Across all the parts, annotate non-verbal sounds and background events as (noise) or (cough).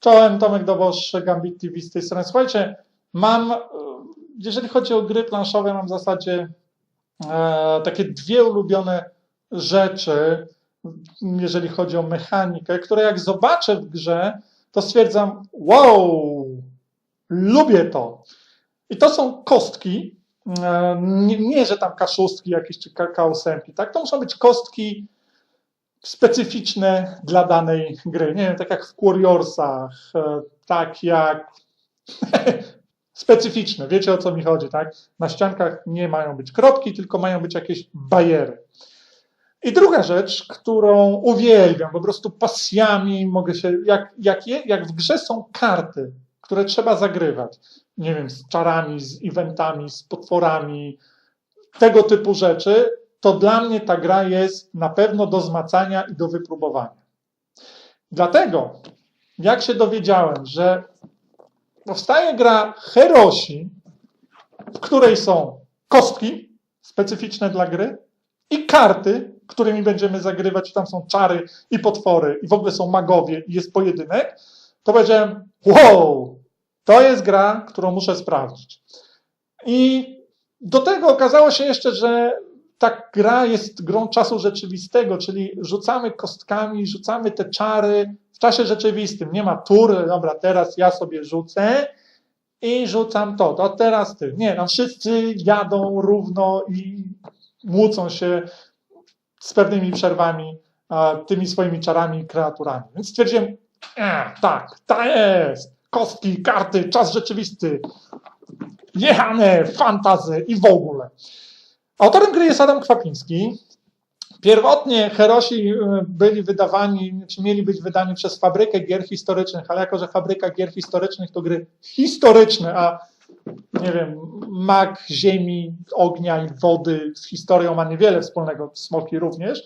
Czołem, Tomek Dobosz, Gambit TV z tej strony. Słuchajcie, mam, e, jeżeli chodzi o gry planszowe, mam w zasadzie e, takie dwie ulubione rzeczy, jeżeli chodzi o mechanikę, które jak zobaczę w grze, to stwierdzam, wow, lubię to. I to są kostki, e, nie, nie że tam kaszustki jakieś czy kakaosemki, tak? To muszą być kostki specyficzne dla danej gry. Nie wiem, tak jak w Warriorsach, e, tak jak (laughs) specyficzne, wiecie o co mi chodzi, tak? Na ściankach nie mają być kropki, tylko mają być jakieś bariery. I druga rzecz, którą uwielbiam, po prostu pasjami mogę się, jak, jak, je, jak w grze są karty, które trzeba zagrywać, nie wiem, z czarami, z eventami, z potworami, tego typu rzeczy, to dla mnie ta gra jest na pewno do zmacania i do wypróbowania. Dlatego, jak się dowiedziałem, że powstaje gra Herosi, w której są kostki specyficzne dla gry i karty, którymi będziemy zagrywać, tam są czary i potwory i w ogóle są magowie i jest pojedynek, to powiedziałem, wow, to jest gra, którą muszę sprawdzić. I do tego okazało się jeszcze, że ta gra jest grą czasu rzeczywistego, czyli rzucamy kostkami, rzucamy te czary w czasie rzeczywistym. Nie ma tur, dobra, teraz ja sobie rzucę i rzucam to, to teraz ty. Nie, no wszyscy jadą równo i młócą się z pewnymi przerwami tymi swoimi czarami i kreaturami. Więc stwierdziłem, e, tak, to jest, kostki, karty, czas rzeczywisty, jechane, fantazy i w ogóle. Autorem gry jest Adam Kwapiński. Pierwotnie Herosi y, byli wydawani, czy mieli być wydani przez fabrykę gier historycznych, ale jako, że fabryka gier historycznych to gry historyczne, a nie wiem, mag ziemi, ognia i wody z historią ma niewiele wspólnego, smoki również.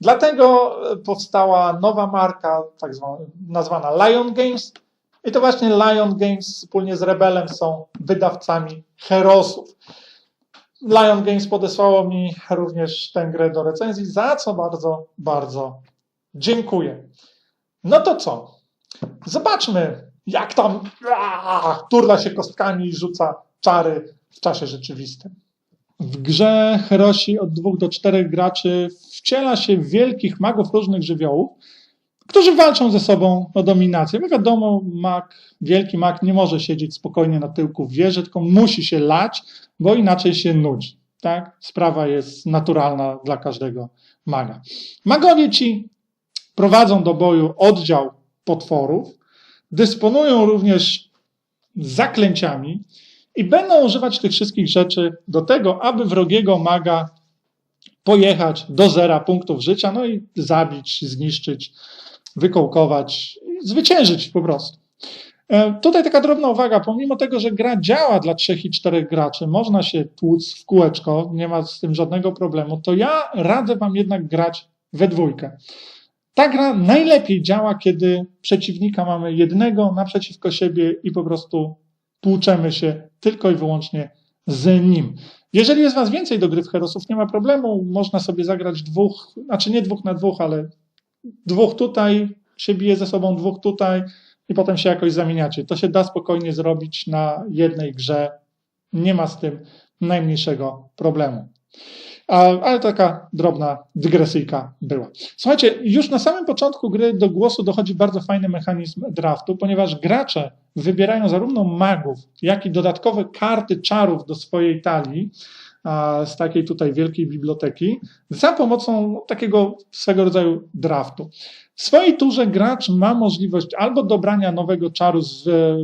Dlatego y, powstała nowa marka, tak zwana, nazwana Lion Games. I to właśnie Lion Games wspólnie z Rebelem są wydawcami Herosów. Lion Games podesłało mi również tę grę do recenzji, za co bardzo, bardzo dziękuję. No to co? Zobaczmy, jak tam aaa, turla się kostkami i rzuca czary w czasie rzeczywistym. W grze Herosi od dwóch do czterech graczy wciela się wielkich magów różnych żywiołów, którzy walczą ze sobą o dominację. Bo wiadomo, mag, wielki mag nie może siedzieć spokojnie na tyłku w wieży, tylko musi się lać, bo inaczej się nudzi. Tak? Sprawa jest naturalna dla każdego maga. Magowie ci prowadzą do boju oddział potworów, dysponują również zaklęciami i będą używać tych wszystkich rzeczy do tego, aby wrogiego maga pojechać do zera punktów życia, no i zabić, zniszczyć, wykołkować, zwyciężyć po prostu. E, Tutaj taka drobna uwaga, pomimo tego, że gra działa dla trzech i czterech graczy, można się tłuc w kółeczko, nie ma z tym żadnego problemu, to ja radzę Wam jednak grać we dwójkę. Ta gra najlepiej działa, kiedy przeciwnika mamy jednego naprzeciwko siebie i po prostu tłuczemy się tylko i wyłącznie z nim. Jeżeli jest Was więcej do gry w Herosów, nie ma problemu, można sobie zagrać dwóch, znaczy nie dwóch na dwóch, ale dwóch tutaj, się bije ze sobą, dwóch tutaj i potem się jakoś zamieniacie. To się da spokojnie zrobić na jednej grze. Nie ma z tym najmniejszego problemu. Ale taka drobna dygresyjka była. Słuchajcie, już na samym początku gry do głosu dochodzi bardzo fajny mechanizm draftu, ponieważ gracze wybierają zarówno magów, jak i dodatkowe karty czarów do swojej talii z takiej tutaj wielkiej biblioteki za pomocą takiego swego rodzaju draftu. W swojej turze gracz ma możliwość albo dobrania nowego czaru z e,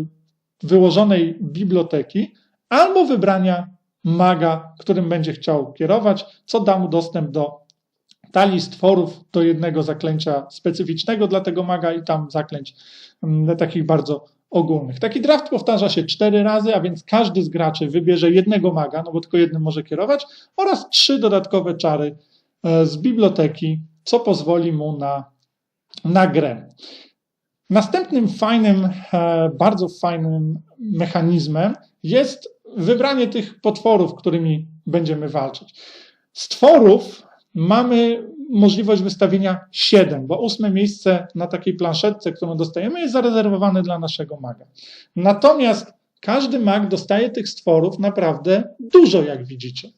wyłożonej biblioteki, albo wybrania maga, którym będzie chciał kierować, co da mu dostęp do talii stworów, do jednego zaklęcia specyficznego dla tego maga i tam zaklęć takich bardzo ogólnych. Taki draft powtarza się cztery razy, a więc każdy z graczy wybierze jednego maga, no bo tylko jednym może kierować, oraz trzy dodatkowe czary e, z biblioteki, co pozwoli mu na, na grę. Następnym fajnym, e, bardzo fajnym mechanizmem jest wybranie tych potworów, którymi będziemy walczyć. Stworów mamy możliwość wystawienia 7, bo ósme miejsce na takiej planszetce, którą dostajemy, jest zarezerwowane dla naszego maga. Natomiast każdy mag dostaje tych stworów naprawdę dużo, jak widzicie.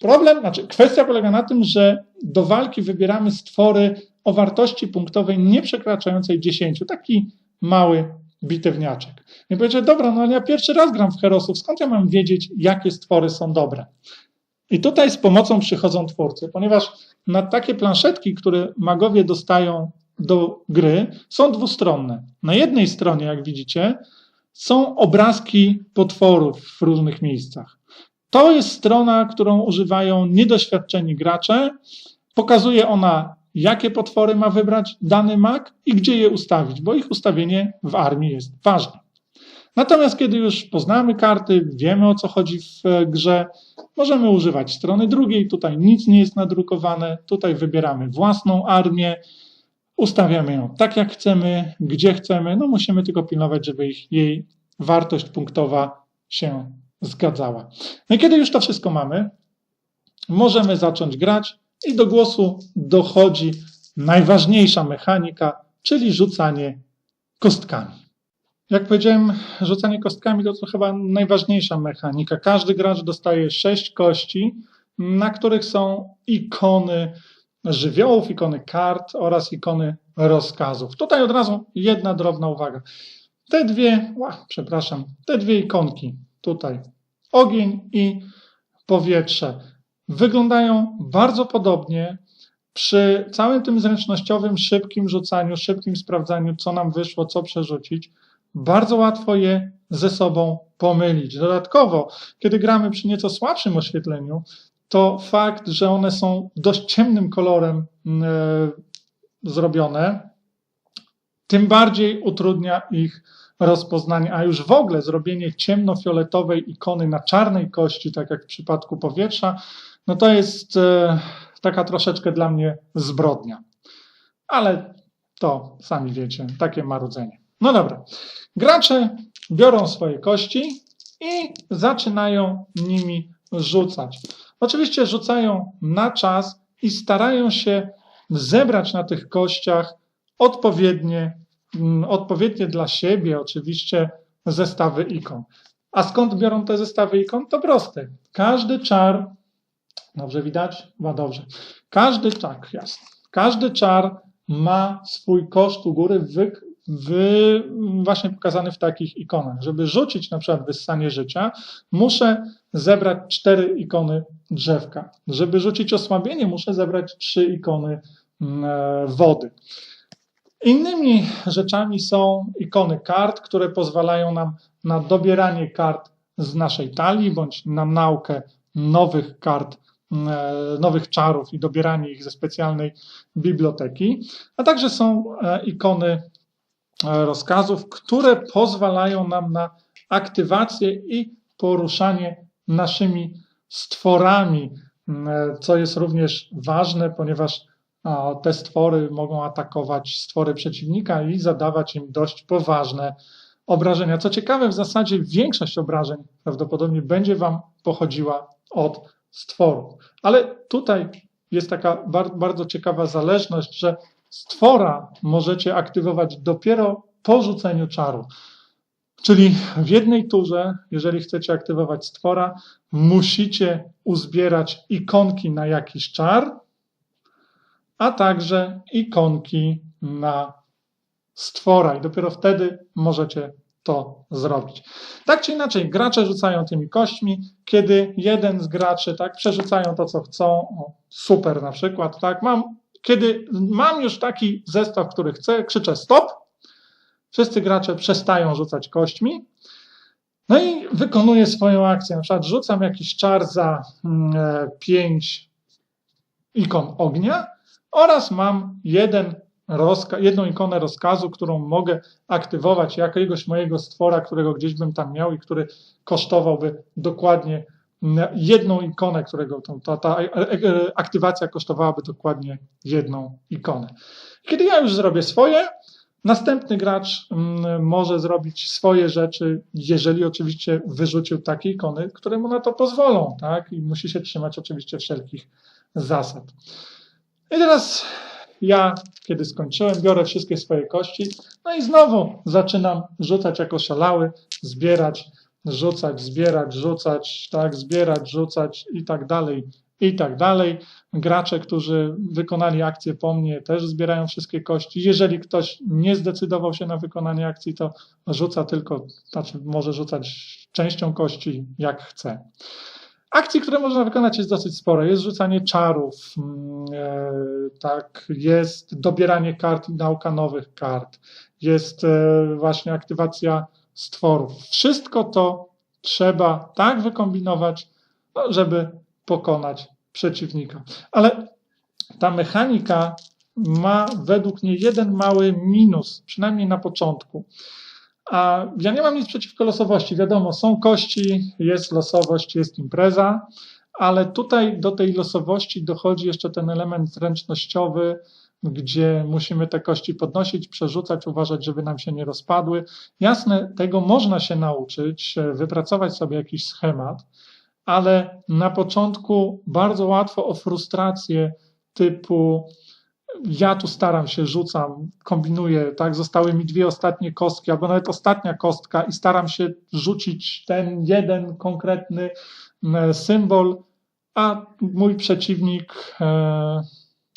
Problem, znaczy kwestia polega na tym, że do walki wybieramy stwory o wartości punktowej nie przekraczającej 10. Taki mały bitewniaczek. I powiedział, dobra, no ja pierwszy raz gram w Herosów, skąd ja mam wiedzieć, jakie stwory są dobre? I tutaj z pomocą przychodzą twórcy, ponieważ na takie planszetki, które magowie dostają do gry, są dwustronne. Na jednej stronie, jak widzicie, są obrazki potworów w różnych miejscach. To jest strona, którą używają niedoświadczeni gracze. Pokazuje ona, jakie potwory ma wybrać dany mag i gdzie je ustawić, bo ich ustawienie w armii jest ważne. Natomiast kiedy już poznamy karty, wiemy o co chodzi w e, grze, możemy używać strony drugiej. Tutaj nic nie jest nadrukowane, tutaj wybieramy własną armię, ustawiamy ją tak jak chcemy, gdzie chcemy. No musimy tylko pilnować, żeby ich, jej wartość punktowa się zgadzała. No i kiedy już to wszystko mamy, możemy zacząć grać i do głosu dochodzi najważniejsza mechanika, czyli rzucanie kostkami. Jak powiedziałem, rzucanie kostkami to, to chyba najważniejsza mechanika. Każdy gracz dostaje sześć kości, na których są ikony żywiołów, ikony kart oraz ikony rozkazów. Tutaj od razu jedna drobna uwaga. Te dwie, ła, przepraszam, te dwie ikonki tutaj, ogień i powietrze, wyglądają bardzo podobnie. Przy całym tym zręcznościowym, szybkim rzucaniu, szybkim sprawdzaniu, co nam wyszło, co przerzucić, bardzo łatwo je ze sobą pomylić. Dodatkowo, kiedy gramy przy nieco słabszym oświetleniu, to fakt, że one są dość ciemnym kolorem e, zrobione, tym bardziej utrudnia ich rozpoznanie, a już w ogóle zrobienie ciemnofioletowej ikony na czarnej kości, tak jak w przypadku powietrza, no to jest e, taka troszeczkę dla mnie zbrodnia. Ale to sami wiecie, takie marudzenie. No dobra. Gracze biorą swoje kości i zaczynają nimi rzucać. Oczywiście rzucają na czas i starają się zebrać na tych kościach odpowiednie, mm, odpowiednie dla siebie, oczywiście, zestawy ikon. A skąd biorą te zestawy ikon? To proste. Każdy czar, dobrze widać? Ma dobrze. Każdy, tak, jasne. Każdy czar ma swój koszt u góry w, właśnie pokazany w takich ikonach. Żeby rzucić na przykład wyssanie życia, muszę zebrać cztery ikony drzewka. Żeby rzucić osłabienie, muszę zebrać trzy ikony mm, e, wody. Innymi rzeczami są ikony kart, które pozwalają nam na dobieranie kart z naszej talii, bądź na naukę nowych kart, mm, e, nowych czarów i dobieranie ich ze specjalnej biblioteki, a także są e, ikony rozkazów, które pozwalają nam na aktywację i poruszanie naszymi stworami, co jest również ważne, ponieważ te stwory mogą atakować stwory przeciwnika i zadawać im dość poważne obrażenia. Co ciekawe, w zasadzie większość obrażeń prawdopodobnie będzie Wam pochodziła od stworów. Ale tutaj jest taka bardzo ciekawa zależność, że stwora możecie aktywować dopiero po rzuceniu czaru. Czyli w jednej turze, jeżeli chcecie aktywować stwora, musicie uzbierać ikonki na jakiś czar, a także ikonki na stwora i dopiero wtedy możecie to zrobić. Tak czy inaczej, gracze rzucają tymi kośćmi, kiedy jeden z graczy tak przerzucają to, co chcą, o, super na przykład, tak, mam kiedy mam już taki zestaw, który chcę, krzyczę stop, wszyscy gracze przestają rzucać kośćmi, no i wykonuję swoją akcję. Na przykład rzucam jakiś czar za 5 mm, e, ikon ognia oraz mam jeden jedną ikonę rozkazu, którą mogę aktywować jakiegoś mojego stwora, którego gdzieś bym tam miał i który kosztowałby dokładnie jedną ikonę, którego ta, ta e, e, aktywacja kosztowałaby dokładnie jedną ikonę. Kiedy ja już zrobię swoje, następny gracz mm, może zrobić swoje rzeczy, jeżeli oczywiście wyrzucił takie ikony, które mu na to pozwolą, tak? I musi się trzymać oczywiście wszelkich zasad. I teraz ja, kiedy skończyłem, biorę wszystkie swoje kości, no i znowu zaczynam rzucać jako szalały, zbierać, rzucać, zbierać, rzucać, tak, zbierać, rzucać i tak dalej, i tak dalej. Gracze, którzy wykonali akcję po mnie, też zbierają wszystkie kości. Jeżeli ktoś nie zdecydował się na wykonanie akcji, to rzuca tylko, znaczy może rzucać częścią kości, jak chce. Akcji, które można wykonać jest dosyć sporo. Jest rzucanie czarów, mm, e, tak, jest dobieranie kart i nauka nowych kart, jest e, właśnie aktywacja stworów. Wszystko to trzeba tak wykombinować, no, żeby pokonać przeciwnika. Ale ta mechanika ma według mnie jeden mały minus, przynajmniej na początku. A ja nie mam nic przeciwko losowości. Wiadomo, są kości, jest losowość, jest impreza, ale tutaj do tej losowości dochodzi jeszcze ten element zręcznościowy, gdzie musimy te kości podnosić, przerzucać, uważać, żeby nam się nie rozpadły. Jasne, tego można się nauczyć, wypracować sobie jakiś schemat, ale na początku bardzo łatwo o frustrację typu ja tu staram się, rzucam, kombinuję, tak, zostały mi dwie ostatnie kostki, albo nawet ostatnia kostka i staram się rzucić ten jeden konkretny e, symbol, a mój przeciwnik e,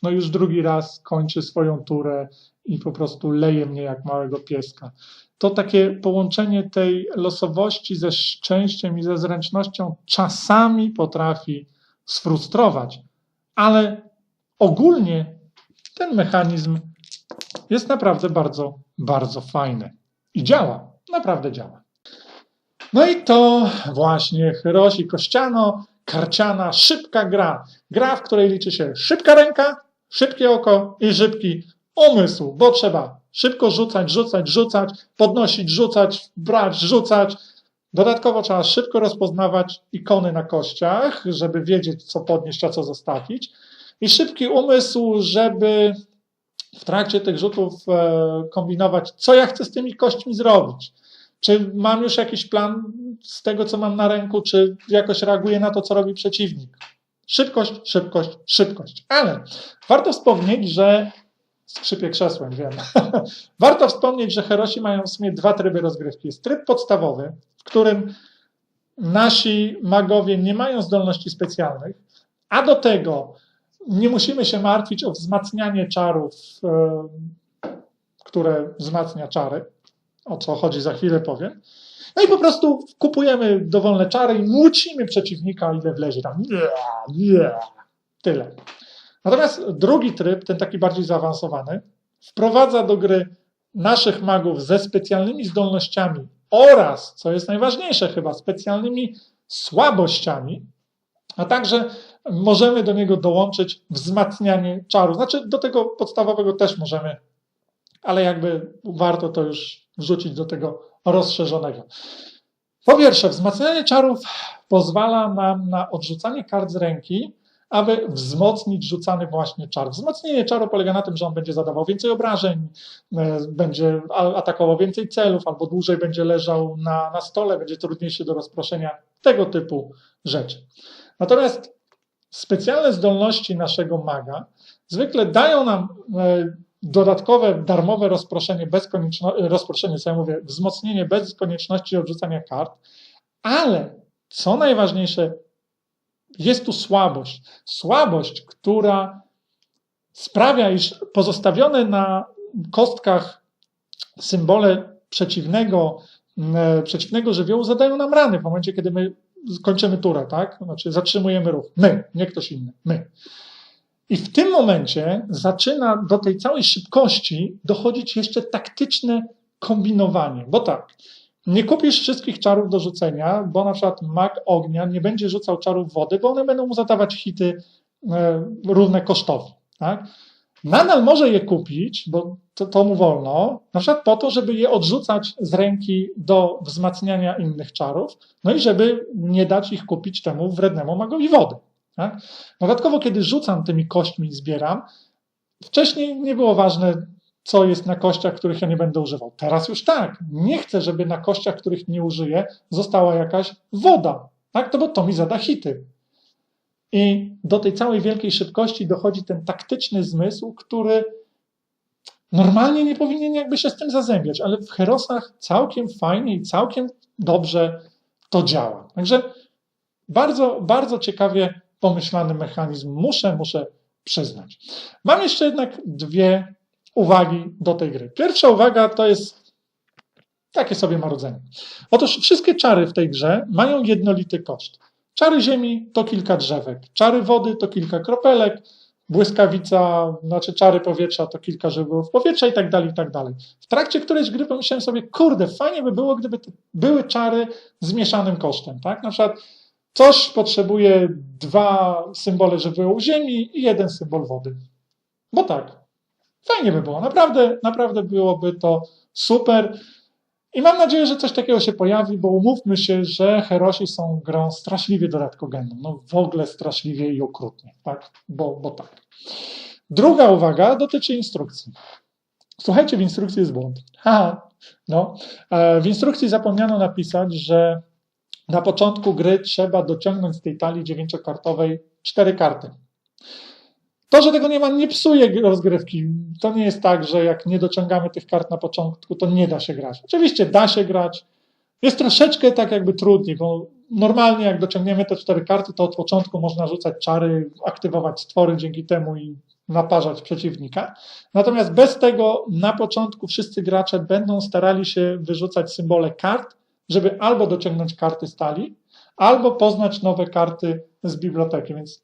no już drugi raz kończy swoją turę i po prostu leje mnie jak małego pieska. To takie połączenie tej losowości ze szczęściem i ze zręcznością czasami potrafi sfrustrować, ale ogólnie ten mechanizm jest naprawdę bardzo, bardzo fajny i działa, naprawdę działa. No i to właśnie Hiroshi Kościano, karciana, szybka gra. Gra, w której liczy się szybka ręka, szybkie oko i szybki umysł, bo trzeba szybko rzucać, rzucać, rzucać, podnosić, rzucać, brać, rzucać. Dodatkowo trzeba szybko rozpoznawać ikony na kościach, żeby wiedzieć, co podnieść, a co zostawić i szybki umysł, żeby w trakcie tych rzutów e, kombinować, co ja chcę z tymi kośćmi zrobić. Czy mam już jakiś plan z tego, co mam na ręku, czy jakoś reaguję na to, co robi przeciwnik. Szybkość, szybkość, szybkość. Ale warto wspomnieć, że skrzypię krzesłem, wiem. (laughs) warto wspomnieć, że Herosi mają w sumie dwa tryby rozgrywki. Jest tryb podstawowy, w którym nasi magowie nie mają zdolności specjalnych, a do tego nie musimy się martwić o wzmacnianie czarów, które wzmacnia czary. O co chodzi, za chwilę powiem. No i po prostu kupujemy dowolne czary i młócimy przeciwnika, ile wlezie tam. Tyle. Natomiast drugi tryb, ten taki bardziej zaawansowany, wprowadza do gry naszych magów ze specjalnymi zdolnościami oraz, co jest najważniejsze chyba, specjalnymi słabościami, a także możemy do niego dołączyć wzmacnianie czaru. Znaczy, do tego podstawowego też możemy, ale jakby warto to już wrzucić do tego rozszerzonego. Po pierwsze, wzmacnianie czarów pozwala nam na odrzucanie kart z ręki, aby wzmocnić rzucany właśnie czar. Wzmocnienie czaru polega na tym, że on będzie zadawał więcej obrażeń, e, będzie atakował więcej celów, albo dłużej będzie leżał na, na stole, będzie trudniejszy do rozproszenia, tego typu rzeczy. Natomiast specjalne zdolności naszego maga zwykle dają nam e, dodatkowe darmowe rozproszenie bez konieczności, rozproszenie, co ja mówię, wzmocnienie bez konieczności odrzucania kart, ale co najważniejsze, jest tu słabość. Słabość, która sprawia, iż pozostawione na kostkach symbole przeciwnego, e, przeciwnego żywiołu zadają nam rany w momencie, kiedy my kończymy turę, tak? Znaczy zatrzymujemy ruch. My, nie ktoś inny. My. I w tym momencie zaczyna do tej całej szybkości dochodzić jeszcze taktyczne kombinowanie. Bo tak, nie kupisz wszystkich czarów do rzucenia, bo na przykład mag ognia nie będzie rzucał czarów wody, bo one będą mu zadawać hity e, równe kosztowi. Tak? Nadal może je kupić, bo to, to mu wolno, na przykład po to, żeby je odrzucać z ręki do wzmacniania innych czarów, no i żeby nie dać ich kupić temu wrednemu magowi wody. Tak? Dodatkowo, kiedy rzucam tymi kośćmi i zbieram, wcześniej nie było ważne, co jest na kościach, których ja nie będę używał. Teraz już tak. Nie chcę, żeby na kościach, których nie użyję, została jakaś woda. Tak? To bo to mi zada hity. I do tej całej wielkiej szybkości dochodzi ten taktyczny zmysł, który normalnie nie powinien jakby się z tym zazębiać, ale w Herosach całkiem fajnie i całkiem dobrze to działa. Także bardzo, bardzo ciekawie pomyślany mechanizm. Muszę, muszę przyznać. Mam jeszcze jednak dwie uwagi do tej gry. Pierwsza uwaga to jest takie sobie marudzenie. Otóż wszystkie czary w tej grze mają jednolity koszt. Czary ziemi to kilka drzewek, czary wody to kilka kropelek, błyskawica, znaczy czary powietrza to kilka żywiołów powietrza i tak dalej, i tak dalej. W trakcie którejś gry pomyślałem sobie, kurde, fajnie by było, gdyby były czary z mieszanym kosztem, tak? Na przykład coś potrzebuje dwa symbole żywiołu ziemi i jeden symbol wody. Bo tak, fajnie by było, naprawdę, naprawdę byłoby to super. I mam nadzieję, że coś takiego się pojawi, bo umówmy się, że Herosi są grą straszliwie dodatkogenną. No w ogóle straszliwie i okrutnie, tak? Bo, bo tak. Druga uwaga dotyczy instrukcji. Słuchajcie, w instrukcji jest błąd. Haha, no. E, W instrukcji zapomniano napisać, że na początku gry trzeba dociągnąć z tej talii dziewięciokartowej cztery karty. To, że tego nie ma, nie psuje rozgrywki. To nie jest tak, że jak nie dociągamy tych kart na początku, to nie da się grać. Oczywiście da się grać. Jest troszeczkę tak jakby trudniej, bo normalnie jak dociągniemy te cztery karty, to od początku można rzucać czary, aktywować stwory dzięki temu i naparzać przeciwnika. Natomiast bez tego na początku wszyscy gracze będą starali się wyrzucać symbole kart, żeby albo dociągnąć karty stali, albo poznać nowe karty z biblioteki. Więc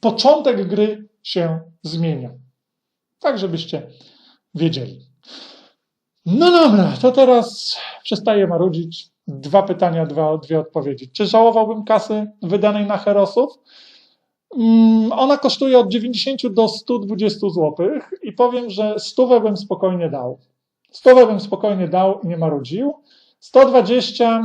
początek gry się zmienia. Tak, żebyście wiedzieli. No dobra, to teraz przestaję marudzić. Dwa pytania, dwa, dwie odpowiedzi. Czy żałowałbym kasy wydanej na Herosów? Mm, Ona kosztuje od 90 do 120 zł i powiem, że stówę bym spokojnie dał. Stówę bym spokojnie dał i nie marudził. 120,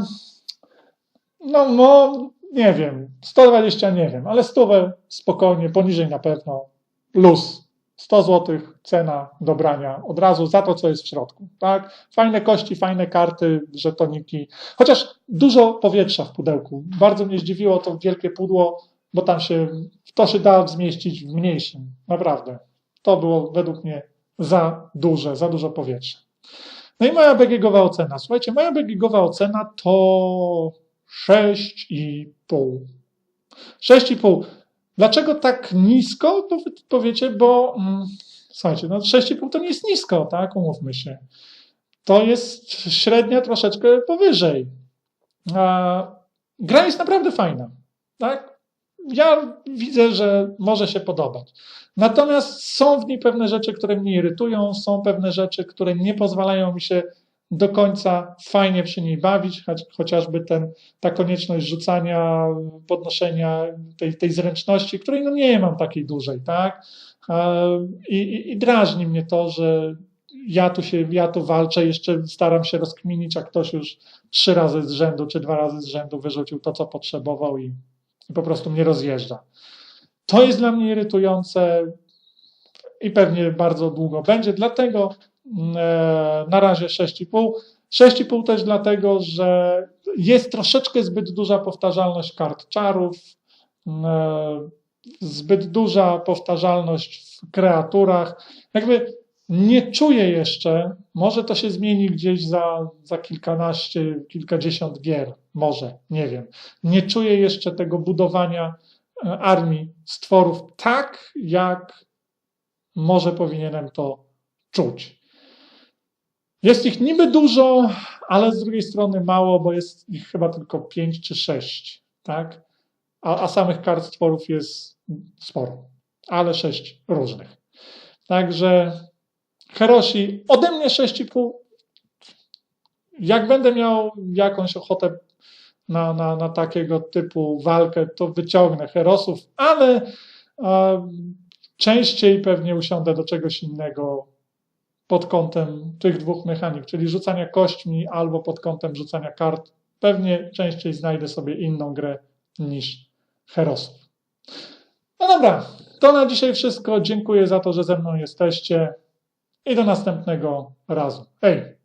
no, no nie wiem, 120 nie wiem, ale stówę spokojnie, poniżej na pewno, luz. 100 zł cena dobrania od razu za to, co jest w środku. Tak? Fajne kości, fajne karty, żetoniki. Chociaż dużo powietrza w pudełku. Bardzo mnie zdziwiło to wielkie pudło, bo tam się to się da zmieścić w mniejszym. Naprawdę. To było według mnie za duże, za dużo powietrza. No i moja BGGowa ocena. Słuchajcie, moja BGGowa ocena to 6,5. 6,5. Dlaczego tak nisko? To wy powiecie, bo mm, słuchajcie, no 6,5 to nie jest nisko, tak? Umówmy się. To jest średnia troszeczkę powyżej. A, gra jest naprawdę fajna, tak? Ja widzę, że może się podobać. Natomiast są w niej pewne rzeczy, które mnie irytują, są pewne rzeczy, które nie pozwalają mi się do końca fajnie przy niej bawić, choć, chociażby ten, ta konieczność rzucania, podnoszenia tej, tej zręczności, której no nie mam takiej dużej, tak? I, i, I drażni mnie to, że ja tu się, ja tu walczę, jeszcze staram się rozkminić, a ktoś już trzy razy z rzędu, czy dwa razy z rzędu wyrzucił to, co potrzebował i, i po prostu mnie rozjeżdża. To jest dla mnie irytujące i pewnie bardzo długo będzie, dlatego e, na razie 6,5. 6,5 też dlatego, że jest troszeczkę zbyt duża powtarzalność kart czarów, e, zbyt duża powtarzalność w kreaturach. Jakby nie czuję jeszcze, może to się zmieni gdzieś za, za kilkanaście, kilkadziesiąt gier, może, nie wiem. Nie czuję jeszcze tego budowania e, armii stworów tak, jak może powinienem to czuć. Jest ich niby dużo, ale z drugiej strony mało, bo jest ich chyba tylko pięć czy sześć, tak? A, a samych kart stworów jest sporo, ale sześć różnych. Także Herosi ode mnie 6,5. Jak będę miał jakąś ochotę na, na, na takiego typu walkę, to wyciągnę Herosów, ale e, częściej pewnie usiądę do czegoś innego pod kątem tych dwóch mechanik, czyli rzucania kośćmi albo pod kątem rzucania kart. Pewnie częściej znajdę sobie inną grę niż Herosów. No dobra, to na dzisiaj wszystko. Dziękuję za to, że ze mną jesteście i do następnego razu. Hej!